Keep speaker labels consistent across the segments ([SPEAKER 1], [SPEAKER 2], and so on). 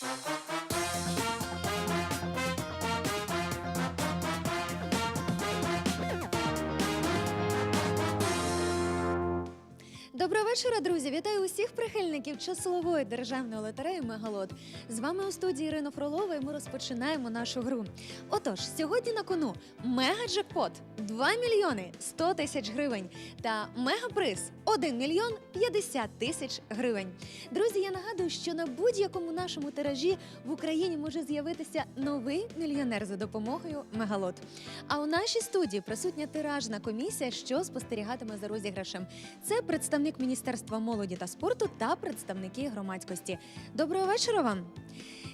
[SPEAKER 1] Thank you. Доброго вечора, друзі! Вітаю усіх прихильників часової державної лотереї Мегалот. З вами у студії Ірина Фролова, і ми розпочинаємо нашу гру. Отож, сьогодні на кону мега-джекпот 2 мільйони 100 тисяч гривень та мегаприз 1 мільйон 50 тисяч гривень. Друзі, я нагадую, що на будь-якому нашому тиражі в Україні може з'явитися новий мільйонер за допомогою Мегалот. А у нашій студії присутня тиражна комісія, що спостерігатиме за розіграшем. Це представник Міністерства молоді та спорту та представники громадськості. Доброго вечора вам!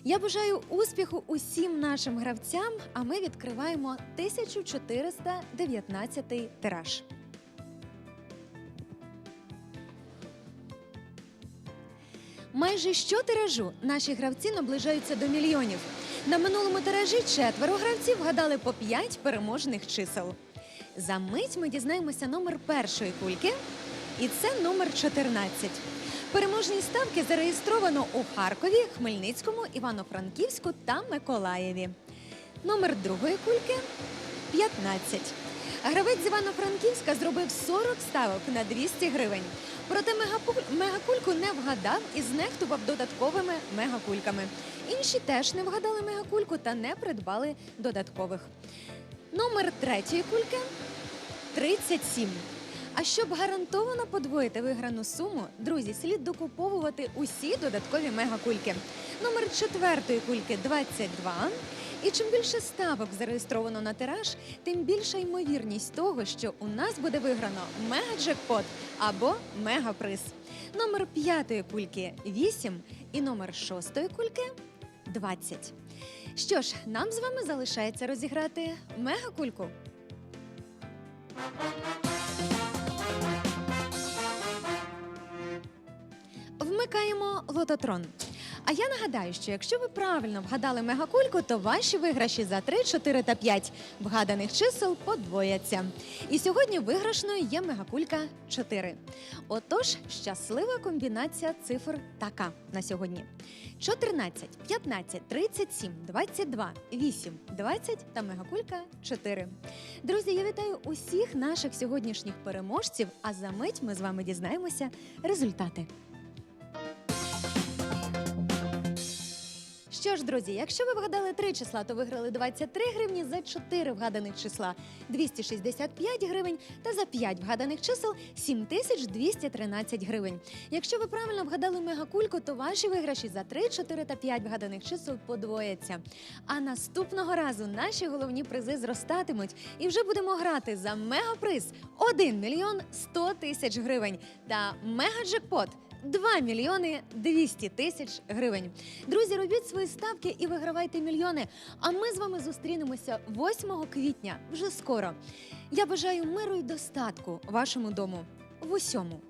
[SPEAKER 1] Я бажаю успіху усім нашим гравцям, а ми відкриваємо 1419 тираж. Майже щотиражу наші гравці наближаються до мільйонів. На минулому тиражі четверо гравців вгадали по 5 переможних чисел. За мить ми дізнаємося номер першої кульки, і це номер 14. Переможні ставки зареєстровано у Харкові, Хмельницькому, Івано-Франківську та Миколаєві. Номер другої кульки 15. Гравець Івано-Франківська зробив 40 ставок на 200 гривень. Проте мегакульку не вгадав і знехтував додатковими мегакульками. Інші теж не вгадали мегакульку та не придбали додаткових. Номер третьої кульки 37. А щоб гарантовано подвоїти виграну суму, друзі, слід докуповувати усі додаткові мегакульки. Номер четвертої кульки 22. І чим більше ставок зареєстровано на тираж, тим більша ймовірність того, що у нас буде виграно мегаджекпот або мегаприз. Номер п'ятої кульки 8 і номер шостої кульки 20. Що ж, нам з вами залишається розіграти мегакульку. Вмикаємо лототрон. А я нагадаю, що якщо ви правильно вгадали мегакульку, то ваші виграші за 3, 4 та 5 вгаданих чисел подвояться. І сьогодні виграшною є мегакулька 4. Отож, щаслива комбінація цифр така на сьогодні: 14, 15, 37, 22, 8, 20 та мегакулька 4. Друзі, я вітаю усіх наших сьогоднішніх переможців. А за мить ми з вами дізнаємося результати. Що ж, друзі, якщо ви вгадали три числа, то виграли 23 гривні за 4 вгаданих числа 265 гривень та за 5 вгаданих чисел 7213 гривень. Якщо ви правильно вгадали мегакульку, то ваші виграші за 3, 4 та 5 вгаданих чисел подвояться. А наступного разу наші головні призи зростатимуть і вже будемо грати за мегаприз 1 мільйон 100 тисяч гривень та мегаджекпот 2 мільйони 200 тисяч гривень. Друзі, робіть свої ставки і вигравайте мільйони. А ми з вами зустрінемося 8 квітня вже скоро. Я бажаю миру і достатку вашому дому в усьому.